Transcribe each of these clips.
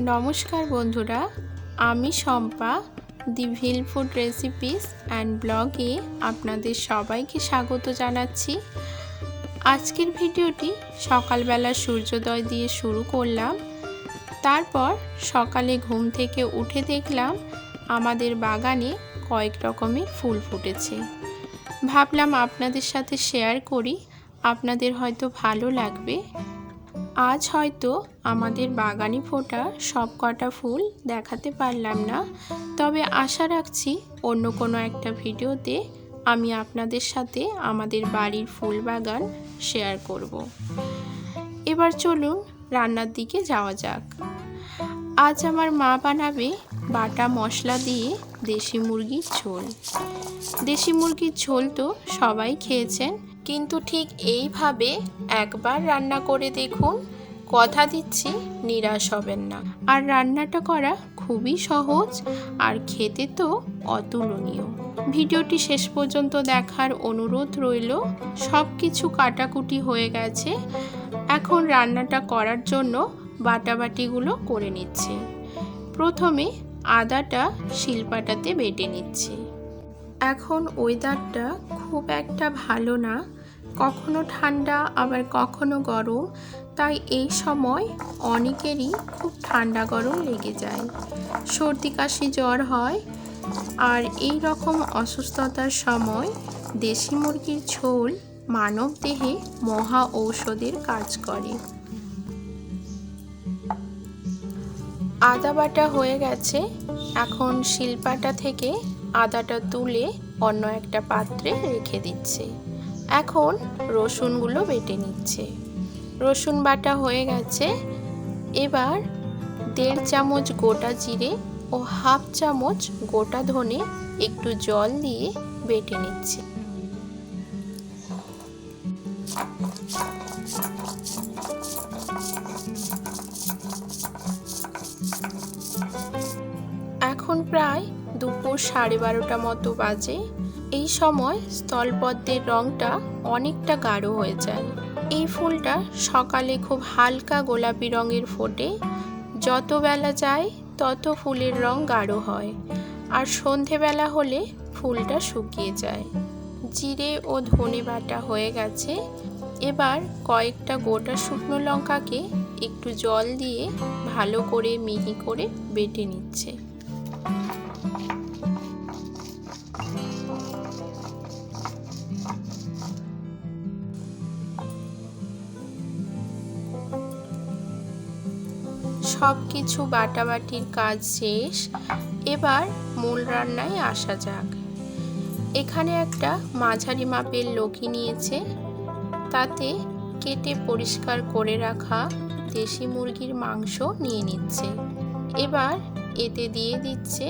নমস্কার বন্ধুরা, আমি শম্পা, দি ভিল ফুড রেসিপিস অ্যান্ড ব্লগে আপনাদের সবাইকে স্বাগত জানাচ্ছি। আজকের ভিডিওটি সকালবেলা সূর্যোদয় দিয়ে শুরু করলাম, তারপর সকালে ঘুম থেকে উঠে দেখলাম আমাদের বাগানে কয়েক রকমের ফুল ফুটেছে। ভাবলাম আপনাদের সাথে শেয়ার করি, আপনাদের হয়তো ভালো লাগবে। আজ হয়তো আমাদের বাগানে ফোটা সব কটা ফুল দেখাতে পারলাম না। তবে আশা রাখছি অন্য কোনো একটা ভিডিওতে আমি আপনাদের সাথে আমাদের বাড়ির ফুল বাগান শেয়ার করব। এবার চলুন রান্নার দিকে যাওয়া যাক। আজ আমার মা বানাবে বাটা মশলা দিয়ে দেশি মুরগির ঝোল। দেশি মুরগির ঝোল তো সবাই খেয়েছেন কিন্তু ঠিক এইভাবে একবার রান্না করে দেখুন, কথা দিচ্ছি, নিরাশ হবেন না। আর রান্নাটা করা খুবই সহজ আর খেতে তো অতুলনীয়। ভিডিওটি শেষ পর্যন্ত দেখার অনুরোধ রইল সব কিছু কাটাকুটি হয়ে গেছে। এখন রান্নাটা করার জন্য বাটাবাটিগুলো করে নিচ্ছি। প্রথমে আদাটা শিলপাটাতে বেটে নিচ্ছি। এখন ওয়েদারটা খুব একটা ভালো না। কখনো ঠান্ডা, আবার কখনো গরম। তাই এই সময় অনেকেরই খুব ঠান্ডা গরম লেগে যায়। সর্দি, কাশি জ্বর হয়। আর এই রকম অসুস্থতার সময় দেশি মুরগির ঝোল মানব দেহে মহা ঔষধের কাজ করে। আদা বাটা হয়ে গেছে। এখন শিলপাটা থেকে আদাটা তুলে অন্য একটা পাত্রে রেখে দিচ্ছে। এখন রসুনগুলো বেটে নিচ্ছে। রসুন বাটা হয়ে গেছে। এবার দেড় চামচ গোটা জিরে ও হাফ চামচ গোটা ধনে একটু জল দিয়ে বেটে নিচ্ছে। এখন প্রায় দুপুর সাড়ে বারোটা মতো বাজে। এই সময় স্থলপদ্মের রঙটা অনেকটা গাঢ় হয়ে যায়। এই ফুলটা সকালে খুব হালকা গোলাপি রঙের ফোটে। যত বেলা যায়, তত ফুলের রং গাঢ় হয়। আর সন্ধেবেলা হলে ফুলটা শুকিয়ে যায়। জিরে ও ধনে বাটা হয়ে গেছে। এবার কয়েকটা গোটা শুকনো লঙ্কাকে একটু জল দিয়ে ভালো করে মিহি করে বেটে নিচ্ছে। সব কিছু বাটাবাটির কাজ শেষ। এবার মূল রান্নায় আসা যাক। এখানে একটা মাঝারি মাপের লকি নিয়েছে। তাতে কেটে পরিষ্কার করে রাখা দেশি মুরগির মাংস নিয়ে নিচ্ছে। এবার এতে দিয়ে দিচ্ছে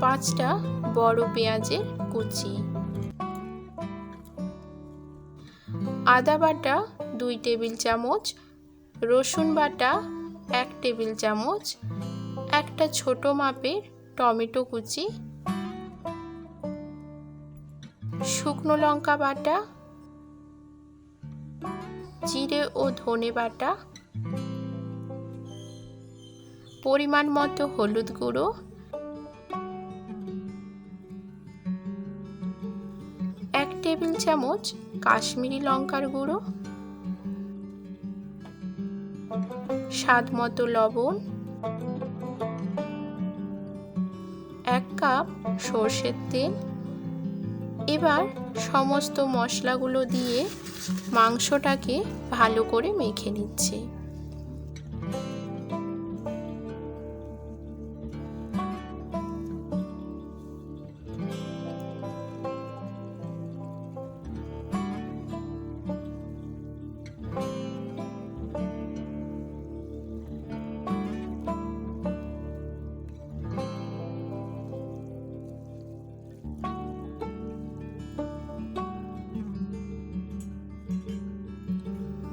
পাঁচটা বড় পেঁয়াজের কুচি। আদা বাটা দুই টেবিল চামচ, রসুন বাটা এক টেবিল চামচ, একটা ছোট মাপের টমেটো কুচি, শুকনো লঙ্কা বাটা, জিরে ও ধনে বাটা, পরিমাণ মতো হলুদ গুঁড়ো, এক টেবিল চামচ কাশ্মীরি লঙ্কার গুঁড়ো স্বাদ মতো লবণ, এক কাপ সর্ষের তেল, এবার সমস্ত মশলাগুলো দিয়ে মাংসটাকে ভালো করে মেখে নিচ্ছে।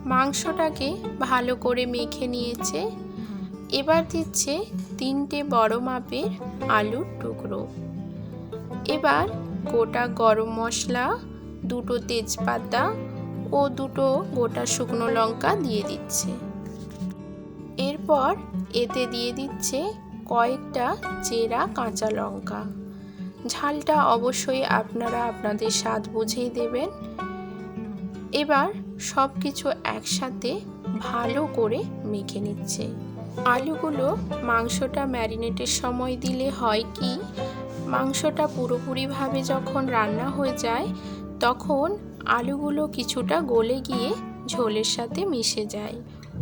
মাংসটাকে ভালো করে মেখে নিয়েছে। এবার দিচ্ছে তিনটে বড় মাপের আলুর টুকরো। এবার গোটা গরম মশলা, দুটো তেজপাতা ও দুটো গোটা শুকনো লঙ্কা দিয়ে দিচ্ছে। এরপর এতে দিয়ে দিচ্ছে কয়েকটা চেরা কাঁচা লঙ্কা। ঝালটা অবশ্যই আপনারা আপনাদের স্বাদ বুঝেই দেবেন। এবার সব কিছু একসাথে ভালো করে মেখে নিচ্ছে। আলুগুলো মাংসটা ম্যারিনেটের সময় দিলে হয় কি, মাংসটা পুরোপুরিভাবে যখন রান্না হয়ে যায়, তখন আলুগুলো কিছুটা গলে গিয়ে ঝোলের সাথে মিশে যায়।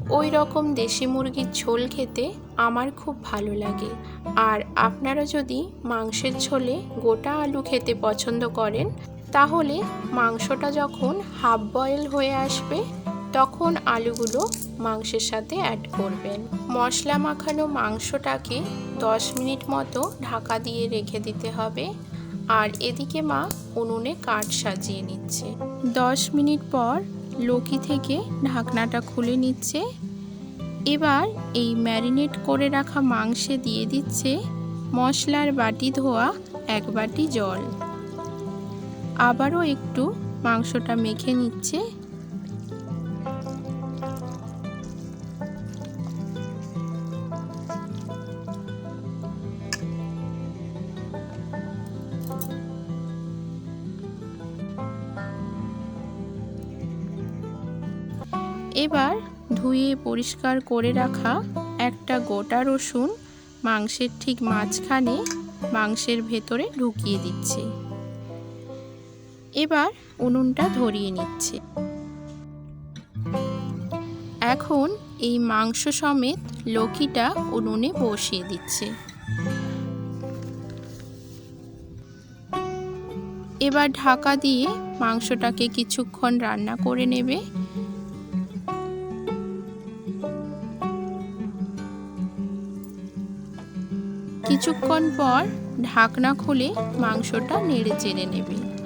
ওই রকম দেশি মুরগির ঝোল খেতে আমার খুব ভালো লাগে। আর আপনারা যদি মাংসের ঝোলে গোটা আলু খেতে পছন্দ করেন তাহলে মাংসটা যখন হাফ বয়েল হয়ে আসবে, তখন আলুগুলো মাংসের সাথে অ্যাড করবেন। মশলা মাখানো মাংসটাকে 10 মিনিট মতো ঢাকা দিয়ে রেখে দিতে হবে। আর এদিকে মা উনুনে কাঠ সাজিয়ে নিচ্ছে। 10 মিনিট পর লকি থেকে ঢাকনাটা খুলে নিচ্ছে। এবার এই ম্যারিনেট করে রাখা মাংসে দিয়ে দিচ্ছে মশলার বাটি ধোয়া এক বাটি জল। আবারও একটু মাংসটা মেখে নিচ্ছে। এবার ধুয়ে পরিষ্কার করে রাখা একটা গোটা রসুন মাংসের ঠিক মাঝখানে মাংসের ভেতরে ঢুকিয়ে দিচ্ছে। এবার উনুনটা ধরিয়ে নিচ্ছে। এখন এই মাংস সমেত লকিটা উনুনে বসিয়ে দিচ্ছে। এবার ঢাকা দিয়ে মাংসটাকে কিছুক্ষণ রান্না করে নেবে। কিছুক্ষণ পর ঢাকনা খুলে মাংসটা নেড়ে চেড়ে নেবে।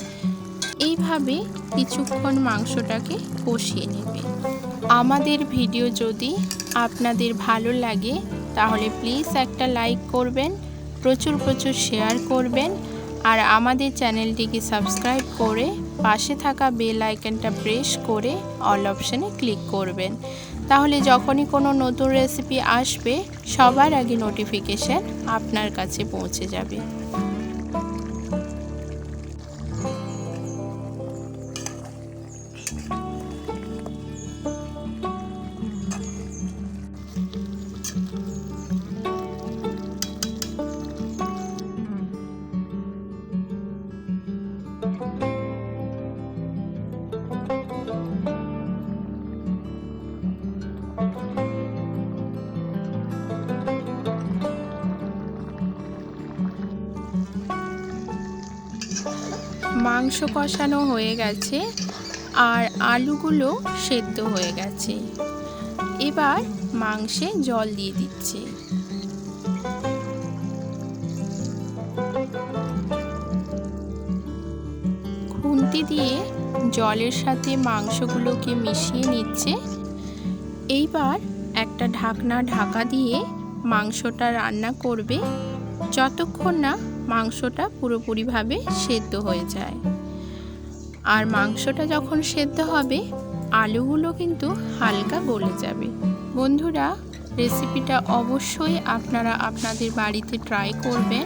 এইভাবে কিছুক্ষণ মাংসটাকে কষিয়ে নেবে। আমাদের ভিডিও যদি আপনাদের ভালো লাগে, তাহলে প্লিজ একটা লাইক করবেন, প্রচুর প্রচুর শেয়ার করবেন, আর আমাদের চ্যানেলটিকে সাবস্ক্রাইব করে পাশে থাকা বেল আইকনটা প্রেস করে অল অপশানে ক্লিক করবেন। তাহলে যখনই কোনো নতুন রেসিপি আসবে, সবার আগে নোটিফিকেশান আপনার কাছে পৌঁছে যাবে। মাংস কষানো হয়ে গেছে আর আলুগুলো সেদ্ধ হয়ে গেছে। এবার মাংসে জল দিয়ে দিচ্ছে। খুন্তি দিয়ে জলের সাথে মাংসগুলোকে মিশিয়ে নিচ্ছে। এইবার একটা ঢাকনা ঢাকা দিয়ে মাংসটা রান্না করবে। যতক্ষণ না মাংসটা পুরোপুরিভাবে সেদ্ধ হয়ে যায়। আর মাংসটা যখন সেদ্ধ হবে, আলুগুলো কিন্তু হালকা গলে যাবে। বন্ধুরা, রেসিপিটা অবশ্যই আপনারা আপনাদের বাড়িতে ট্রাই করবেন।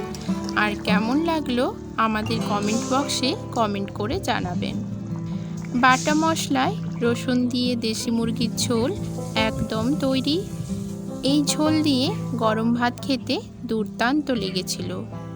আর কেমন লাগল আমাদের কমেন্ট বক্সে কমেন্ট করে জানাবেন। বাটা মশলায় রসুন দিয়ে দেশি মুরগির ঝোল একদম তৈরি। এই ঝোল দিয়ে গরম ভাত খেতে দুর্দান্ত লেগেছিল।